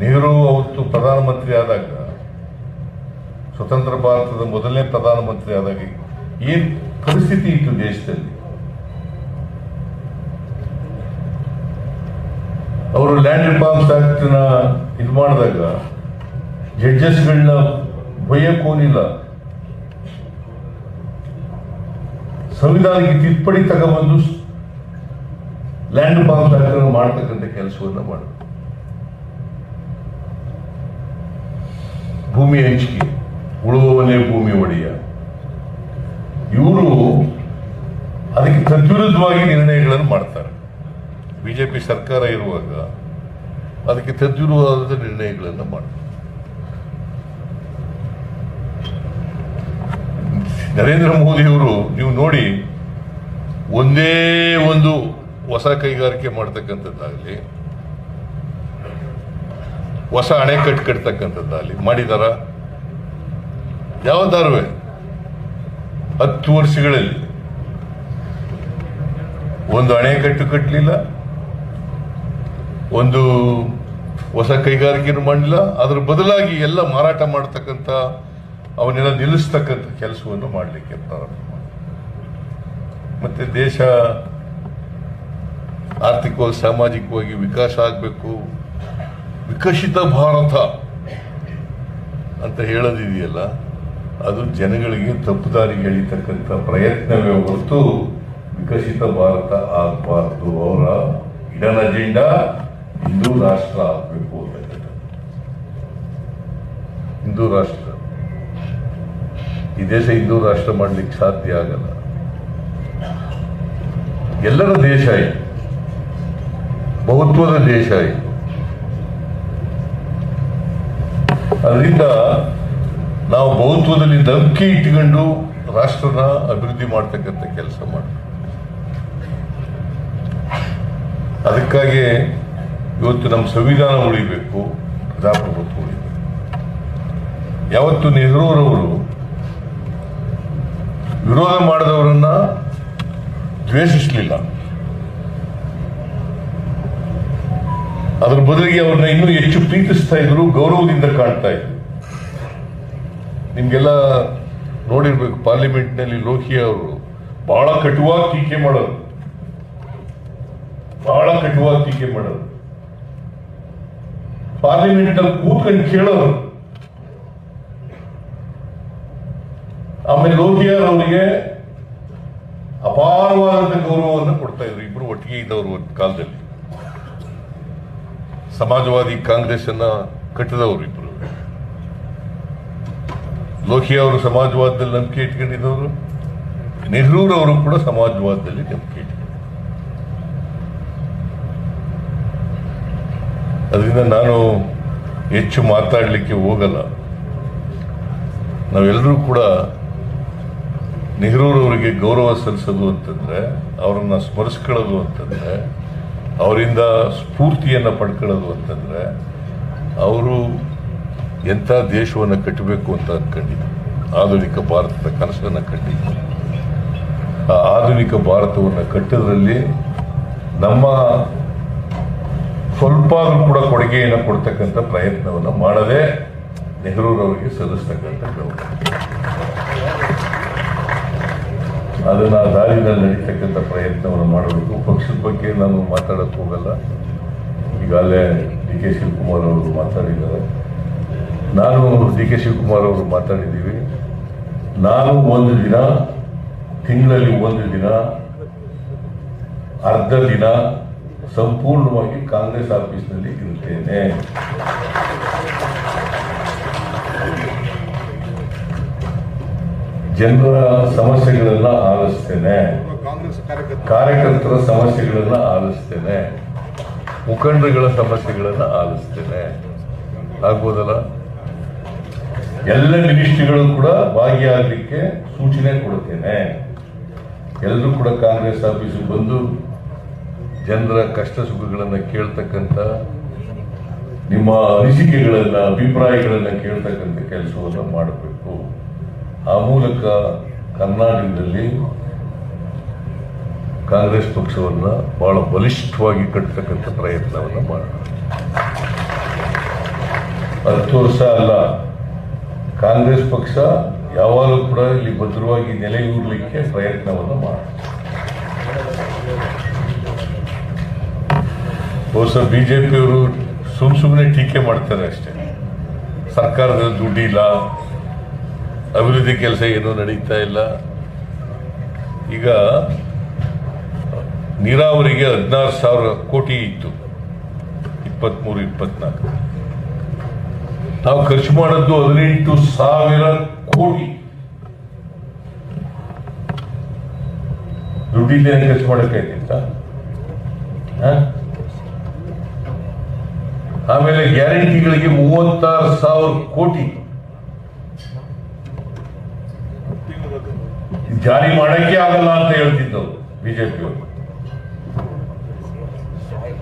ನೆಹರು ಅವತ್ತು ಪ್ರಧಾನಮಂತ್ರಿ ಆದಾಗ, ಸ್ವತಂತ್ರ ಭಾರತದ ಮೊದಲನೇ ಪ್ರಧಾನಮಂತ್ರಿ ಆದಾಗ ಏನ್ ಪರಿಸ್ಥಿತಿ ಇತ್ತು ದೇಶದಲ್ಲಿ? ಅವರು ಲ್ಯಾಂಡ್ ರಿಫಾರ್ಮ್ಸ್ ಆಕ್ಟ್ನ ಇದು ಮಾಡಿದಾಗ ಜಡ್ಜಸ್ಗಳನ್ನ ಭಯಕೋನಿಲ್ಲ ಸಂವಿಧಾನಕ್ಕೆ ತಿದ್ದುಪಡಿ ತಗೊಬಂದು ಲ್ಯಾಂಡ್ ರಿಫಾರ್ಮ್ಸ್ ಆಕ್ಟ್ ಮಾಡ್ತಕ್ಕಂಥ ಕೆಲಸವನ್ನ ಮಾಡಿದ್ರು. ಭೂಮಿ ಹಂಚಿಕೆ ಉಳುವವನೇ ಭೂಮಿ ಒಡೆಯ. ಇವರು ಅದಕ್ಕೆ ತದ್ವಿರುದ್ಧವಾಗಿ ನಿರ್ಣಯಗಳನ್ನು ಮಾಡ್ತಾರೆ. ಬಿಜೆಪಿ ಸರ್ಕಾರ ಇರುವಾಗ ಅದಕ್ಕೆ ತದ್ವಿರುವಾದ ನಿರ್ಣಯಗಳನ್ನು ಮಾಡ್ತಾರೆ. ನರೇಂದ್ರ ಮೋದಿಯವರು ನೀವು ನೋಡಿ, ಒಂದೇ ಒಂದು ಹೊಸ ಕೈಗಾರಿಕೆ ಮಾಡ್ತಕ್ಕಂಥದ್ದಾಗಲಿ ಹೊಸ ಅಣೆಕಟ್ಟು ಅಲ್ಲಿ ಮಾಡಿದಾರ ಯಾವ್ದಾರುವೆ? ಹತ್ತು ವರ್ಷಗಳಲ್ಲಿ. ಒಂದು ಅಣೆಕಟ್ಟು ಕಟ್ಟಲಿಲ್ಲ ಒಂದು ಹೊಸ ಕೈಗಾರಿಕೆಯನ್ನು ಮಾಡಲಿಲ್ಲ ಅದರ ಬದಲಾಗಿ ಎಲ್ಲ ಮಾರಾಟ ಮಾಡತಕ್ಕಂತ ಅವನ್ನೆಲ್ಲ ನಿಲ್ಲಿಸ್ತಕ್ಕಂಥ ಕೆಲಸವನ್ನು ಮಾಡಲಿಕ್ಕೆ ಪ್ರಾರಂಭ. ಮತ್ತೆ ದೇಶ ಆರ್ಥಿಕವಾಗಿ, ಸಾಮಾಜಿಕವಾಗಿ ವಿಕಾಸ ಆಗಬೇಕು. ವಿಕಸಿತ ಭಾರತ ಅಂತ ಹೇಳೋದಿದೆಯಲ್ಲ, ಅದು ಜನಗಳಿಗೆ ತಪ್ಪು ದಾರಿಗೆ ಎಳಿತಕ್ಕಂಥ ಪ್ರಯತ್ನವೇ ಹೊರತು ವಿಕಸಿತ ಭಾರತ ಆಗಬಾರ್ದು. ಅವರ ಇಡನ್ ಅಜೆಂಡಾ ಹಿಂದೂ ರಾಷ್ಟ್ರ ಆಗಬೇಕು ಹಿಂದೂ ರಾಷ್ಟ್ರ. ಈ ದೇಶ ಹಿಂದೂ ರಾಷ್ಟ್ರ ಮಾಡಲಿಕ್ಕೆ ಸಾಧ್ಯ ಆಗಲ್ಲ. ಎಲ್ಲರ ದೇಶ ಇದು. ಬಹುತ್ವದ ದೇಶ ಇದು. ಅದರಿಂದ ನಾವು ಬಹುತ್ವದಲ್ಲಿ ನಂಬಿಕೆ ಇಟ್ಕೊಂಡು ರಾಷ್ಟ್ರನ ಅಭಿವೃದ್ಧಿ ಮಾಡ್ತಕ್ಕಂಥ ಕೆಲಸ ಮಾಡಿ ಅದಕ್ಕಾಗಿ ಇವತ್ತು ನಮ್ಮ ಸಂವಿಧಾನ ಉಳಿಬೇಕು, ಪ್ರಜಾಪ್ರಭುತ್ವ ಉಳಿಬೇಕು. ಯಾವತ್ತು ನೆಹರೂರವರು ವಿರೋಧ ಮಾಡಿದವರನ್ನ ದ್ವೇಷಿಸಲಿಲ್ಲ. ಅದರ ಬದಲಿಗೆ ಅವ್ರನ್ನ ಇನ್ನೂ ಹೆಚ್ಚು ಪ್ರೀತಿಸ್ತಾ ಇದ್ರು, ಗೌರವದಿಂದ ಕಾಣ್ತಾ ಇದ್ರು. ನಿಮ್ಗೆಲ್ಲ ನೋಡಿರ್ಬೇಕು, ಪಾರ್ಲಿಮೆಂಟ್ನಲ್ಲಿ ಲೋಹಿಯಾ ಅವರು ಬಹಳ ಕಟುವಾಗಿ ಟೀಕೆ ಮಾಡೋರು. ಬಹಳ ಕಟುವಾಗಿ ಟೀಕೆ ಮಾಡೋರು. ಪಾರ್ಲಿಮೆಂಟ್ ಅಲ್ಲಿ ಕೂತ್ಕೊಂಡು ಕೇಳೋರು. ಆಮೇಲೆ ಲೋಹಿಯಾರ್ ಅವರಿಗೆ ಅಪಾರವಾದ ಗೌರವವನ್ನು ಕೊಡ್ತಾ ಇದ್ರು, ಇಬ್ರು ಒಟ್ಟಿಗೆ ಇದ್ದವರು ಒಂದು ಕಾಲದಲ್ಲಿ. ಸಮಾಜವಾದಿ ಕಾಂಗ್ರೆಸ್ ಅನ್ನ ಕಟ್ಟಿದವರು ಇಬ್ರು. ಲೋಹಿಯಾ ಅವರು ಸಮಾಜವಾದದಲ್ಲಿ ನಂಬಿಕೆ ಇಟ್ಕೊಂಡಿದ್ದವರು ನೆಹರೂರವರು ಕೂಡ ಸಮಾಜವಾದದಲ್ಲಿ ನಂಬಿಕೆ ಅದರಿಂದ ನಾನು ಹೆಚ್ಚು ಮಾತಾಡಲಿಕ್ಕೆ ಹೋಗಲ್ಲ. ನಾವೆಲ್ಲರೂ ಕೂಡ ನೆಹರೂರವರಿಗೆ ಗೌರವ ಸಲ್ಲಿಸೋದು ಅಂತಂದ್ರೆ, ಅವರನ್ನ ಸ್ಮರಿಸ್ಕೊಳ್ಳೋದು ಅಂತಂದ್ರೆ ಅವರಿಂದ ಸ್ಫೂರ್ತಿಯನ್ನು ಪಡ್ಕೊಳ್ಳೋದು ಅಂತಂದರೆ ಅವರು ಎಂಥ ದೇಶವನ್ನು ಕಟ್ಟಬೇಕು ಅಂತ ಅಂದ್ಕೊಂಡಿದ್ರು ಆಧುನಿಕ ಭಾರತದ ಕನಸನ್ನು ಕಟ್ಟಿದ್ರು ಆ ಆಧುನಿಕ ಭಾರತವನ್ನು ಕಟ್ಟೋದ್ರಲ್ಲಿ ನಮ್ಮ ಸ್ವಲ್ಪ ಕೂಡ ಕೊಡುಗೆಯನ್ನು ಕೊಡ್ತಕ್ಕಂಥ ಪ್ರಯತ್ನವನ್ನು ಮಾಡದೆ ನೆಹರೂರವರಿಗೆ ಸಲ್ಲಿಸ್ತಕ್ಕಂಥ ಗೌರವ ಅದನ್ನ ಆ ದಾರಿನಲ್ಲಿ ನಡೀತಕ್ಕಂಥ ಪ್ರಯತ್ನವನ್ನು ಮಾಡಬೇಕು ಪಕ್ಷದ ಬಗ್ಗೆ ನಾನು ಮಾತಾಡಕ್ ಹೋಗಲ್ಲ. ಈಗಾಗಲೇ ಡಿ ಕೆ ಶಿವಕುಮಾರ್ ಅವರು ಮಾತಾಡಿದ್ದಾರೆ. ನಾನು ಡಿ ಕೆ ಶಿವಕುಮಾರ್ ಅವರು ಮಾತಾಡಿದ್ದೀವಿ. ನಾನು ಒಂದು ದಿನ, ತಿಂಗಳಲ್ಲಿ ಒಂದು ದಿನ, ಅರ್ಧ ದಿನ ಸಂಪೂರ್ಣವಾಗಿ ಕಾಂಗ್ರೆಸ್ ಆಫೀಸ್ನಲ್ಲಿ ಇರುತ್ತೇನೆ. ಜನರ ಸಮಸ್ಯೆಗಳೆಲ್ಲ ಆಲಿಸ್ತೇನೆ. ಕಾರ್ಯಕರ್ತರ ಸಮಸ್ಯೆಗಳೆಲ್ಲ ಆಲಿಸ್ತೇನೆ. ಮುಖಂಡರುಗಳ ಸಮಸ್ಯೆಗಳನ್ನ ಆಲಿಸ್ತೇನೆ. ಆಗ್ಬೋದಲ್ಲ? ಎಲ್ಲ ಮಿನಿಸ್ಟ್ರಿಗಳು ಕೂಡ ಭಾಗಿಯಾಗಲಿಕ್ಕೆ ಸೂಚನೆ ಕೊಡುತ್ತೇನೆ ಎಲ್ಲರೂ ಕೂಡ ಕಾಂಗ್ರೆಸ್ ಆಫೀಸಿಗೆ ಬಂದು ಜನರ ಕಷ್ಟ ಸುಖಗಳನ್ನ ಕೇಳ್ತಕ್ಕಂಥ ನಿಮ್ಮ ಅನಿಸಿಕೆಗಳನ್ನ ಅಭಿಪ್ರಾಯಗಳನ್ನ ಕೇಳ್ತಕ್ಕಂಥ ಕೆಲಸವನ್ನು ಮಾಡಬೇಕು. ಆ ಮೂಲಕ ಕರ್ನಾಟಕದಲ್ಲಿ ಕಾಂಗ್ರೆಸ್ ಪಕ್ಷವನ್ನು ಬಹಳ ಬಲಿಷ್ಠವಾಗಿ ಕಟ್ಟತಕ್ಕಂಥ ಪ್ರಯತ್ನವನ್ನು ಮಾಡೋಣ. ಹತ್ತು ವರ್ಷ ಅಲ್ಲ. ಕಾಂಗ್ರೆಸ್ ಪಕ್ಷ ಯಾವಾಗಲೂ ಕೂಡ ಇಲ್ಲಿ ಭದ್ರವಾಗಿ ನೆಲೆಯೂರಲಿಕ್ಕೆ ಪ್ರಯತ್ನವನ್ನು ಮಾಡಿ. ಬಹುಶಃ ಬಿಜೆಪಿಯವರು ಸುಮ್ ಸುಮ್ಮನೆ ಟೀಕೆ ಮಾಡ್ತಾರೆ ಅಷ್ಟೇ. ಸರ್ಕಾರದ ದುಡ್ಡಿಲ್ಲ. ಅಭಿವೃದ್ಧಿ ಕೆಲಸ ಏನೂ ನಡೀತಾ ಇಲ್ಲ. ಈಗ ನೀರಾವರಿಗೆ ಹದಿನಾರು ಸಾವಿರ ಕೋಟಿ ಇತ್ತು. ಇಪ್ಪತ್ಮೂರು, ಇಪ್ಪತ್ನಾಲ್ಕು. ನಾವು ಖರ್ಚು ಮಾಡದ್ದು ಹದಿನೆಂಟು ಸಾವಿರ ಕೋಟಿ. ದುಡ್ಡಿಲ್ಲ ಖರ್ಚು ಮಾಡಕ್ಕಾಯ್ತಿತ್ತ? ಆಮೇಲೆ ಗ್ಯಾರಂಟಿಗಳಿಗೆ ಮೂವತ್ತಾರು ಸಾವಿರ ಕೋಟಿ. ಜಾರಿ ಮಾಡಕ್ಕೆ ಆಗಲ್ಲ ಅಂತ ಹೇಳ್ತಿದ್ದವು ಬಿಜೆಪಿಯವರು.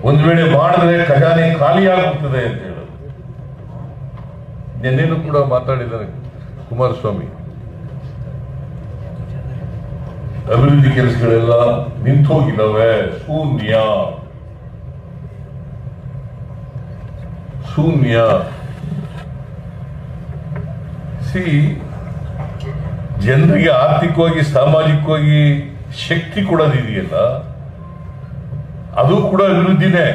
ಒಂದ್ ವೇಳೆ ಮಾಡಿದ್ರೆ ಖಜಾನೆ ಖಾಲಿ ಆಗುತ್ತದೆ ಅಂತ ಹೇಳೋದು ನಿನ್ನೇನು ಕೂಡ ಮಾತಾಡಿದ್ದಾರೆ ಕುಮಾರಸ್ವಾಮಿ. ಅಭಿವೃದ್ಧಿ ಕೆಲಸಗಳೆಲ್ಲ ನಿಂತೋಗಿದ್ದಾವೆ. ಶೂನ್ಯ. ಶೂನ್ಯ. ಸಿ ಜನರಿಗೆ ಆರ್ಥಿಕವಾಗಿ, ಸಾಮಾಜಿಕವಾಗಿ ಶಕ್ತಿ ಕೊಡೋದಿದೆಯಲ್ಲ, ಅದು ಕೂಡ ಅಭಿವೃದ್ಧಿನೇ.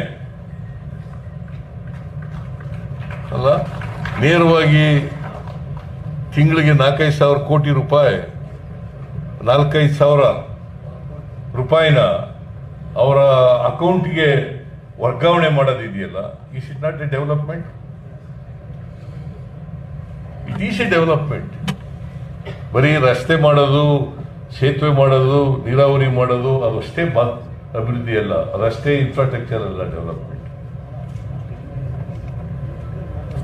ಅಲ್ಲ? ನೇರವಾಗಿ ತಿಂಗಳಿಗೆ ನಾಲ್ಕೈದು ಸಾವಿರ ಕೋಟಿ ರೂಪಾಯಿ, ನಾಲ್ಕೈದು ಸಾವಿರ ರೂಪಾಯಿನ ಅವರ ಅಕೌಂಟ್ಗೆ ವರ್ಗಾವಣೆ ಮಾಡೋದಿದೆಯಲ್ಲ? Is it not a development it is a development ಬರೀ ರಸ್ತೆ ಮಾಡೋದು, ಸೇತುವೆ ಮಾಡೋದು, ನೀರಾವರಿ ಮಾಡೋದು ಅಷ್ಟೇ ಬಾ ಅಭಿವೃದ್ಧಿ ಅಲ್ಲ. ರಸ್ತೆ ಇನ್ಫ್ರಾಸ್ಟ್ರಕ್ಚರ್ ಅಲ್ಲ ಡೆವಲಪ್ಮೆಂಟ್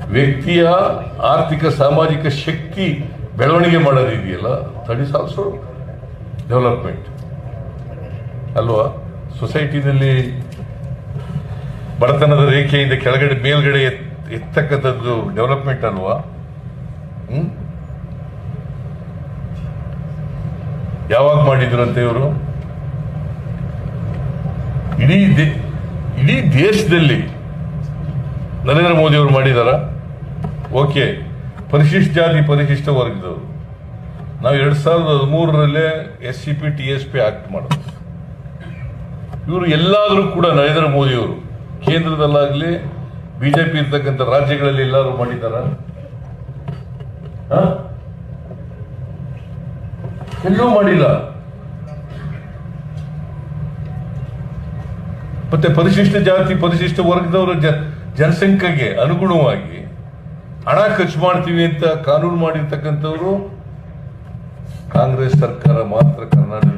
ವ್ಯಕ್ತಿಯ ಆರ್ಥಿಕ, ಸಾಮಾಜಿಕ ಶಕ್ತಿ ಬೆಳವಣಿಗೆ ಮಾಡೋದಿದೆಯಲ್ಲ ದಟ್ ಇಸ್ ಡೆವಲಪ್ಮೆಂಟ್ ಅಲ್ವಾ? ಸೊಸೈಟಿನಲ್ಲಿ ಬಡತನದ ರೇಖೆಯಿಂದ ಕೆಳಗಡೆ, ಮೇಲ್ಗಡೆ ಎತ್- ಎತ್ತಕ್ಕಂಥದ್ದು ಡೆವಲಪ್ಮೆಂಟ್ ಅಲ್ವಾ? ಹ್ಮ್? ಯಾವಾಗ ಮಾಡಿದ್ರಂತೆ ಇವರು? ಇಡೀ ಇಡೀ ದೇಶದಲ್ಲಿ ನರೇಂದ್ರ ಮೋದಿ ಅವರು ಮಾಡಿದಾರ? ಓಕೆ, ಪರಿಶಿಷ್ಟ ಜಾತಿ ಪರಿಶಿಷ್ಟ ವರ್ಗದವರು ನಾವು ಎರಡ್ ಸಾವಿರದ ಹದಿಮೂರರಲ್ಲೇ S C P, T S P act ಮಾಡೋದು. ಇವರು ಎಲ್ಲಾದರೂ ಕೂಡ ನರೇಂದ್ರ ಮೋದಿ ಅವರು, ಕೇಂದ್ರದಲ್ಲಾಗ್ಲಿ ಬಿಜೆಪಿ ಇರ್ತಕ್ಕಂಥ ರಾಜ್ಯಗಳಲ್ಲಿ ಎಲ್ಲರೂ ಮಾಡಿದಾರ? ಎಲ್ಲೂ ಮಾಡಿಲ್ಲ. ಮತ್ತೆ ಪರಿಶಿಷ್ಟ ಜಾತಿ, ಪರಿಶಿಷ್ಟ ವರ್ಗದವರ ಜನಸಂಖ್ಯೆಗೆ ಅನುಗುಣವಾಗಿ ಹಣ ಖರ್ಚು ಮಾಡ್ತೀವಿ ಅಂತ ಕಾನೂನು ಮಾಡಿರ್ತಕ್ಕಂಥವ್ರು ಕಾಂಗ್ರೆಸ್ ಸರ್ಕಾರ ಮಾತ್ರ ಕರ್ನಾಟಕ